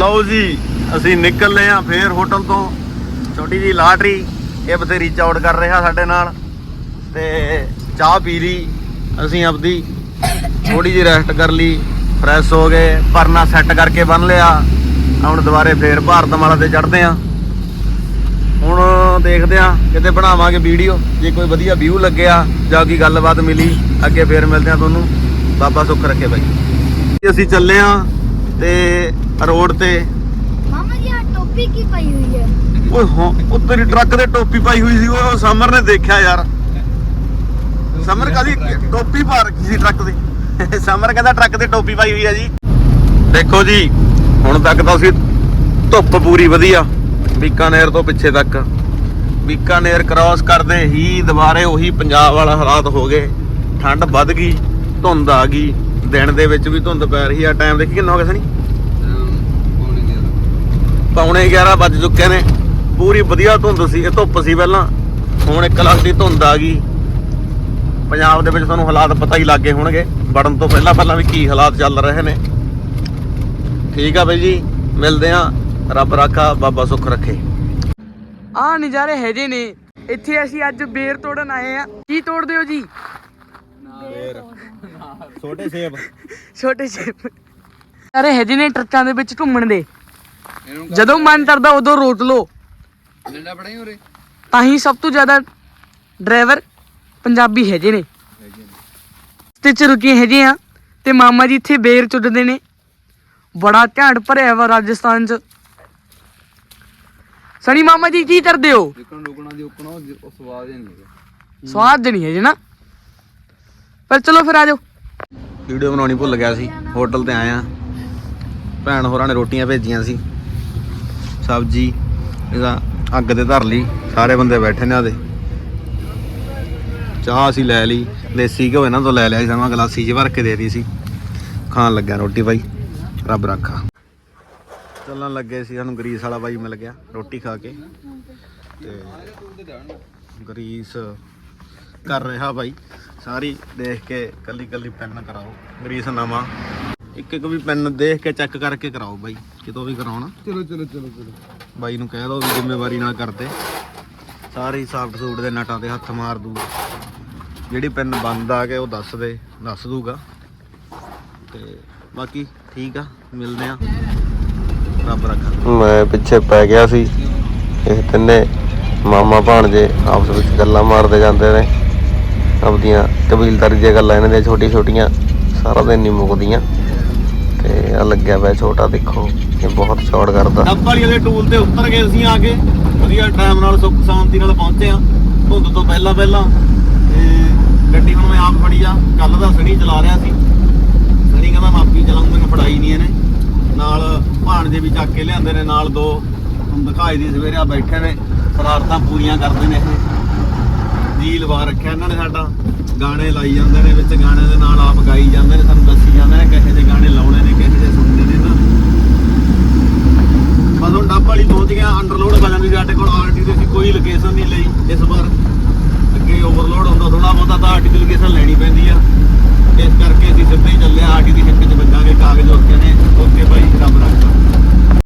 ਲਓ ਜੀ, ਅਸੀਂ ਨਿਕਲ ਨਿਕਲਨੇ ਆ ਫੇਰ ਹੋਟਲ ਤੋਂ। ਛੋਟੀ ਜੀ ਲਾਟਰੀ, ਇਹ ਬਸ ਰੀਚ ਆਊਟ ਕਰ ਰਿਹਾ ਸਾਡੇ ਨਾਲ। ਤੇ ਚਾਹ ਪੀ ਲਈ, ਅਸੀਂ ਆਪਦੀ। ਥੋੜੀ ਜੀ ਰੈਸਟ ਕਰ ਲਈ ਫਰੈਸ਼ ਹੋ ਗਏ, ਪਰਨਾ ਸੈੱਟ ਕਰਕੇ ਬੰਨ ਲਿਆ। ਹੁਣ ਦੁਬਾਰੇ ਫੇਰ ਭਾਰਤਮਾਲਾ ਤੇ ਚੜਦੇ ਆ ਹੁਣ ਦੇਖਦੇ ਆ ਕਿਤੇ ਬਣਾਵਾਂਗੇ ਵੀਡੀਓ ਜੇ ਕੋਈ ਵਧੀਆ ਵਿਊ ਲੱਗਿਆ, ਜਾਂ ਕੋਈ ਗੱਲਬਾਤ ਮਿਲੀ, ਅੱਗੇ ਫੇਰ ਮਿਲਦੇ ਆ ਤੁਹਾਨੂੰ। ਬਾਬਾ ਸੁੱਖ ਰੱਖੇ ਬਾਈ। ਅਸੀਂ ਚੱਲੇ ਆ ਤੇ ਰੋਡ ਤੇ। ਮਾਮਾ ਜੀ ਆ ਟੋਪੀ ਕੀ ਪਾਈ ਹੋਈ ਹੈ? ਓਏ ਹਾਂ ਉਹ ਤੇਰੀ ਟਰੱਕ ਤੇ ਟੋਪੀ ਪਾਈ ਹੋਈ ਸੀ ਉਹ ਸਮਰ ਨੇ ਦੇਖਿਆ ਯਾਰ। ਸਮਰ ਕਦੀ ਟੋਪੀ ਪਾ ਰੱਖੀ ਸੀ ਟਰੱਕ ਤੇ ਸਮਰ ਕਹਿੰਦਾ ਟਰੱਕ ਤੇ ਟੋਪੀ ਪਾਈ ਹੋਈ ਆ ਜੀ। ਦੇਖੋ ਜੀ ਹੁਣ ਤੱਕ ਤਾਂ ਅਸੀਂ ਧੁੱਪ ਪੂਰੀ ਵਧੀਆ ਬੀਕਾਨੇਰ ਤੋਂ ਪਿੱਛੇ ਤੱਕ। ਬੀਕਾਨੇਰ ਕ੍ਰਾਸ ਕਰਦੇ ਹੀ ਦੁਬਾਰੇ ਉਹੀ ਪੰਜਾਬ ਵਾਲਾ ਹਾਲਾਤ ਹੋ ਗਏ। ਠੰਡ ਵੱਧ ਗਈ ਧੁੰਦ ਆ ਗਈ। ਦਿਨ ਦੇ ਵਿੱਚ ਵੀ ਧੁੰਦ ਪੈ ਰਹੀ ਆ। ਟਾਈਮ ਦੇਖੀ ਕਿੰਨਾ ਹੋ ਗਿਆ ਸਣੀ ਪੌਣੇ 11 ਵੱਜ ਚੁੱਕੇ ਨੇ। ਪੂਰੀ ਵਧੀਆ ਧੁੰਦ ਸੀ ਇਹ ਧੁੱਪ ਸੀ ਪਹਿਲਾਂ। ਹੁਣ ਇੱਕ ਲੱਖ ਦੀ ਧੁੰਦ ਆ ਗਈ। ਪੰਜਾਬ ਦੇ ਵਿੱਚ ਤੁਹਾਨੂੰ ਹਾਲਾਤ ਪਤਾ ਹੀ ਲੱਗੇ ਹੋਣਗੇ। ਵੜਨ ਤੋਂ ਪਹਿਲਾਂ ਪਹਿਲਾਂ ਵੀ ਕੀ ਹਾਲਾਤ ਚੱਲ ਰਹੇ ਨੇ। ਠੀਕ ਆ ਬਾਈ ਜੀ ਮਿਲਦੇ ਆ ਰੱਬ ਰਾਖਾ ਬਾਬਾ ਸੁੱਖ ਰੱਖੇ। ਆ ਨਜ਼ਾਰੇ ਹੈਗੇ ਨੇ। ਇੱਥੇ ਅਸੀਂ ਅੱਜ ਬੇਰ ਤੋੜਨ ਆਏ ਆ। ਕੀ ਤੋੜਦੇ ਹੋ ਜੀ? ਛੋਟੇ ਸੇਬ। ਛੋਟੇ ਜਿਹੇ ਸਾਰੇ ਹੈਗੇ ਨੇ ਟਰੱਕਾਂ ਦੇ ਵਿੱਚ ਘੁੰਮਣ ਦੇ। ਜਦੋਂ ਮਨ ਕਰਦਾ ਉਦੋਂ ਰੋਟ ਲੋ ਡੰਡਾ ਪੜਾਈ ਉਰੇ। ਤਾਂ ਹੀ ਸਭ ਤੋਂ ਜ਼ਿਆਦਾ ਡਰਾਈਵਰ ਪੰਜਾਬੀ ਹੈਗੇ ਨੇ। ਤੇ ਚ ਰੁਕੇ ਹੈਗੇ ਆ ਤੇ ਮਾਮਾ ਜੀ ਇੱਥੇ ਬੇਰ ਚੁੱਟਦੇ ਨੇ। ਬੜਾ ਘੈਂਟ ਭਰਿਆ ਵਾ ਰਾਜਸਥਾਨ ਚ। ਸਣੀ ਮਾਮਾ ਜੀ ਕੀ ਕਰਦੇ ਹੋ? ਜਿੱਕਣ ਰੁਕਣਾ ਦੀ ਉਕਣਾ ਉਹ ਸਵਾਦ ਹੀ ਨਹੀਂ ਹੈਗਾ। ਸਵਾਦ ਨਹੀਂ ਹੈ ਜੀ ਨਾ। ਪਰ ਚਲੋ ਫਿਰ ਆ ਜਾਓ। ਵੀਡੀਓ ਬਣਾਉਣੀ ਭੁੱਲ ਗਿਆ ਸੀ। ਹੋਟਲ ਤੇ ਆਇਆ ਭੈਣ ਹੋਰਾਂ ਨੇ ਰੋਟੀਆਂ ਭੇਜੀਆਂ ਸੀ। ਸਬਜੀ, ਇਹਦਾ ਅੱਗ ਤੇ ਧਰ ਲਈ, ਸਾਰੇ ਬੰਦੇ ਬੈਠੇ ਨੇ ਆਦੇ। ਚਾਹ ਅਸੀਂ ਲੈ ਲਈ, ਦੇਸੀ ਘਿਓ ਇਹਨਾਂ ਤੋਂ ਲੈ ਲਿਆ ਸੀ ਸਮਾਂ ਗਲਾਸੀ 'ਚ ਭਰ ਕੇ ਦੇ ਰਹੀ ਸੀ। ਖਾਣ ਲੱਗਿਆ ਰੋਟੀ ਬਾਈ, ਰੱਬ ਰੱਖਾ। ਚੱਲਣ ਲੱਗੇ ਸੀ, ਸਾਨੂੰ ਗਰੀਸ ਵਾਲਾ ਬਾਈ ਮਿਲ ਗਿਆ, ਰੋਟੀ ਖਾ ਕੇ। ਤੇ ਗਰੀਸ ਕਰ ਰਿਹਾ ਬਾਈ, ਸਾਰੀ ਦੇਖ ਕੇ ਕੱਲੀ ਕੱਲੀ ਪੈਨ ਕਰਾਓ। ਗਰੀਸ ਨਵਾਂ। ਇੱਕ ਇੱਕ ਵੀ ਪੈਨ ਦੇਖ ਕੇ ਚੈੱਕ ਕਰਕੇ ਕਰਾਓ ਬਾਈ ਕਿਤੋਂ ਵੀ ਕਰਾਉਣਾ। ਚਲੋ ਚਲੋ ਚਲੋ ਚਲੋ। ਬਾਈ ਨੂੰ ਕਹਿ ਦੋ ਵੀ ਜ਼ਿੰਮੇਵਾਰੀ ਨਾਲ ਕਰਦੇ। ਸਾਰੇ ਸਾਫਟ ਸੂਟ ਦੇ ਨਟਾਂ ਤੇ ਹੱਥ ਮਾਰ ਦੂ। ਜਿਹੜੀ ਪੈਨ ਬੰਦ ਆ ਕੇ ਉਹ ਦੱਸ ਦੇ ਦੱਸ ਦੂਗਾ। ਤੇ ਬਾਕੀ ਠੀਕ ਆ ਮਿਲਦੇ ਆ। ਰੱਬ ਰੱਖਾ। ਮੈਂ ਪਿੱਛੇ ਪੈ ਗਿਆ ਸੀ। ਇਹ ਤਿੰਨੇ ਮਾਮਾ ਭਾਣਜੇ ਆਪਸ ਵਿੱਚ ਗੱਲਾਂ ਮਾਰਦੇ ਜਾਂਦੇ ਨੇ। ਆਪਦੀਆਂ ਕਬੀਲਦਾਰੀ ਦੀਆਂ ਗੱਲਾਂ ਇਹਨਾਂ ਦੀਆਂ ਛੋਟੀ ਛੋਟੀਆਂ ਸਾਰਾ ਦਿਨ ਨਹੀਂ ਮੁੱਕਦੀਆਂ। ਤੇ ਆ, ਲੱਗਿਆ ਪਿਆ ਛੋਟਾ, ਦੇਖੋ। ਇਹ ਬਹੁਤ ਚੌੜ ਕਰਦਾ। ਡੱਬ ਵਾਲੀ ਵਾਲੇ ਟੂਲ ਤੇ ਉੱਤਰ ਗਏ ਅਸੀਂ ਆ ਕੇ। ਵਧੀਆ ਟਾਈਮ ਨਾਲ ਸੁੱਖ, ਸ਼ਾਂਤੀ ਨਾਲ ਪਹੁੰਚੇ ਆ। ਧੁੰਦ ਤੋਂ ਪਹਿਲਾਂ ਪਹਿਲਾਂ। ਤੇ ਗੱਡੀ ਹੁਣ ਮੈਂ ਆਪ ਫੜੀ ਆ। ਕੱਲ ਦਾ ਸਣੀ ਚਲਾ ਰਿਹਾ ਸੀ। ਸਣੀ ਕਹਿੰਦਾ ਮਾਪੀ ਚਲਾਉਂ ਮੈਨੂੰ ਫੜਾਈ ਨਹੀਂ ਇਹਨੇ। ਨਾਲ ਭਾਣਜੇ ਵੀ ਚੱਕ ਕੇ ਲਿਆਂਦੇ ਨੇ, ਨਾਲ ਦੋ ਹੁਣ ਦਿਖਾਈ ਦੀ ਸਵੇਰੇ ਆ ਬੈਠੇ ਨੇ। ਸ਼ਰਾਰਤਾਂ ਪੂਰੀਆਂ ਕਰਦੇ ਨੇ ਇਹ। ਜੀ ਲਵਾ ਰੱਖਿਆ ਇਹਨਾਂ ਨੇ ਸਾਡਾ। ਗਾਣੇ ਲਾਈ ਜਾਂਦੇ ਨੇ ਵਿੱਚ ਗਾਣੇ ਦੇ ਪਹੁੰਚ ਗਏ ਅੰਡਰਲੋਡ ਵਜਨ ਦੀ ਸਾਡੇ ਕੋਲ ਆਰਟੀ ਦੀ ਅਸੀਂ ਕੋਈ ਲੋਕੇਸ਼ਨ ਨਹੀਂ ਲਈ ਇਸ ਵਾਰ। ਅੱਗੇ ਓਵਰਲੋਡ ਹੁੰਦਾ ਥੋੜਾ ਬਹੁਤਾ ਤਾਂ ਆਰਟੀ ਦੀ ਲੋਕੇਸ਼ਨ ਲੈਣੀ ਪੈਂਦੀ